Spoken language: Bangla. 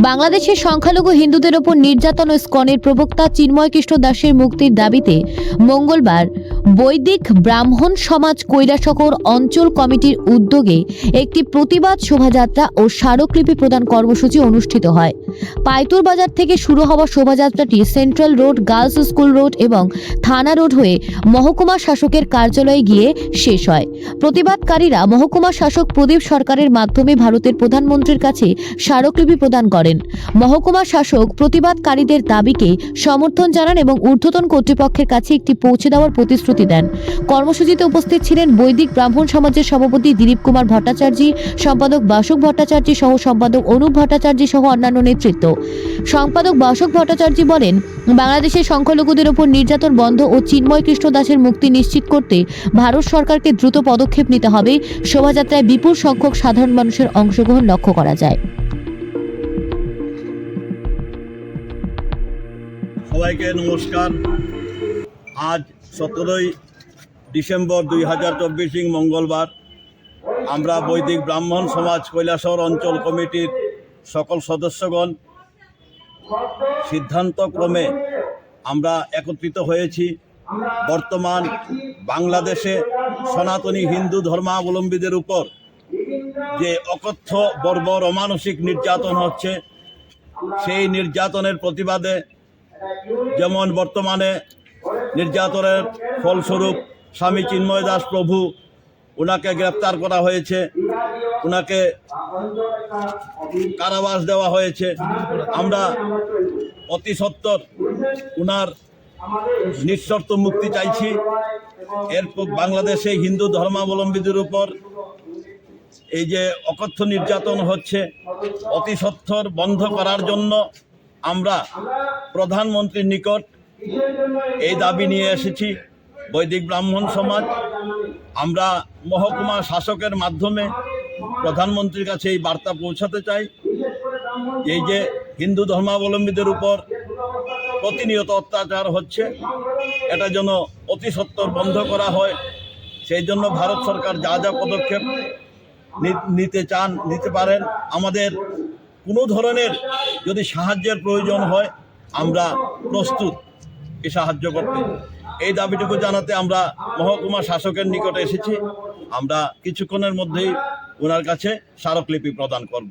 বাংলাদেশের সংখ্যালঘু হিন্দুদের ওপর নির্যাতন ও স্কনের প্রবক্তা চিন্ময় কৃষ্ণ দাসের মুক্তির দাবিতে মঙ্গলবার বৈদিক ব্রাহ্মণ সমাজ কৈলাসহর অঞ্চল কমিটির উদ্যোগে একটি প্রতিবাদ শোভাযাত্রা ও স্মারকলিপি প্রদান কর্মসূচি অনুষ্ঠিত হয়। পাইতুর বাজার থেকে শুরু হওয়া শোভাযাত্রাটি central road, girls school road এবং থানা রোড হয়ে মহকুমা শাসকের কার্যালয়ে গিয়ে শেষ হয়। প্রতিবাদকারীরা মহকুমা শাসক প্রদীপ সরকারের মাধ্যমে ভারতের প্রধানমন্ত্রীর কাছে স্মারকলিপি প্রদান করেন। মহকুমা শাসক প্রতিবাদকারীদের দাবিকে সমর্থন জানান এবং ঊর্ধ্বতন কর্তৃপক্ষের কাছে একটি পৌঁছে দেওয়ার প্রতিশ্রুতি দেন। কর্মসূচিতে উপস্থিত ছিলেন বৈদিক ব্রাহ্মণ সমাজের সভাপতি দিলীপ কুমার ভট্টাচার্য, সম্পাদক বাসক ভট্টাচার্য সহ সম্পাদক অনুপ ভট্টাচার্য সহ অন্যান্য নেতৃত্ব। সম্পাদক বাসক ভট্টাচার্য বলেন, বাংলাদেশের সংখ্যালঘুদের ওপর নির্যাতন বন্ধ ও চিন্ময় কৃষ্ণ দাসের মুক্তি নিশ্চিত করতে ভারত সরকারকে দ্রুত পদক্ষেপ নিতে হবে। শোভাযাত্রায় বিপুল সংখ্যক সাধারণ মানুষের অংশগ্রহণ লক্ষ্য করা যায়। সবাইকে নমস্কার। আজ সতেরোই ডিসেম্বর দুই হাজার চব্বিশ মঙ্গলবার। আমরা বৈদিক ব্রাহ্মণ সমাজ কৈলাসর অঞ্চল কমিটির সকল সদস্যগণ, সিদ্ধান্তক্রমে আমরা একত্রিত হয়েছি। বর্তমান বাংলাদেশে সনাতনী হিন্দু ধর্মাবলম্বীদের উপর যে অকথ্য, বর্বর, অমানসিক নির্যাতন হচ্ছে, সেই নির্যাতনের প্রতিবাদে যেমন বর্তমানে নির্যাতনের ফলস্বরূপ স্বামী চিন্ময় দাস প্রভু ওনাকে গ্রেপ্তার করা হয়েছে। ওনাকে কারাবাস দেওয়া হয়েছে। আমরা অতি সত্বর ওনার নিঃশর্ত মুক্তি চাইছি। এরপর বাংলাদেশে হিন্দু ধর্মাবলম্বীদের উপর এই যে অকথ্য নির্যাতন হচ্ছে, অতি সত্বর বন্ধ করার জন্য আমরা প্রধানমন্ত্রীর নিকট এই দাবি নিয়ে এসেছি, বৈদিক ব্রাহ্মণ সমাজ। আমরা মহকুমা শাসকের মাধ্যমে প্রধানমন্ত্রীর কাছে এই বার্তা পৌঁছাতে চাই। এই যে হিন্দু ধর্মাবলম্বীদের উপর প্রতিনিয়ত অত্যাচার হচ্ছে, এটা যেন অতি সত্বর বন্ধ করা হয়, সেই জন্য ভারত সরকার যা যা পদক্ষেপ নিতে চান, নিতে পারেন। আমাদের কোনো ধরনের যদি সাহায্যের প্রয়োজন হয়, আমরা প্রস্তুত। সাহায্য করতে এই দাবিটুকু জানাতে আমরা মহকুমা শাসকের নিকটে এসেছি। আমরা কিছুক্ষণের মধ্যেই ওনার কাছে স্মারকলিপি প্রদান করব।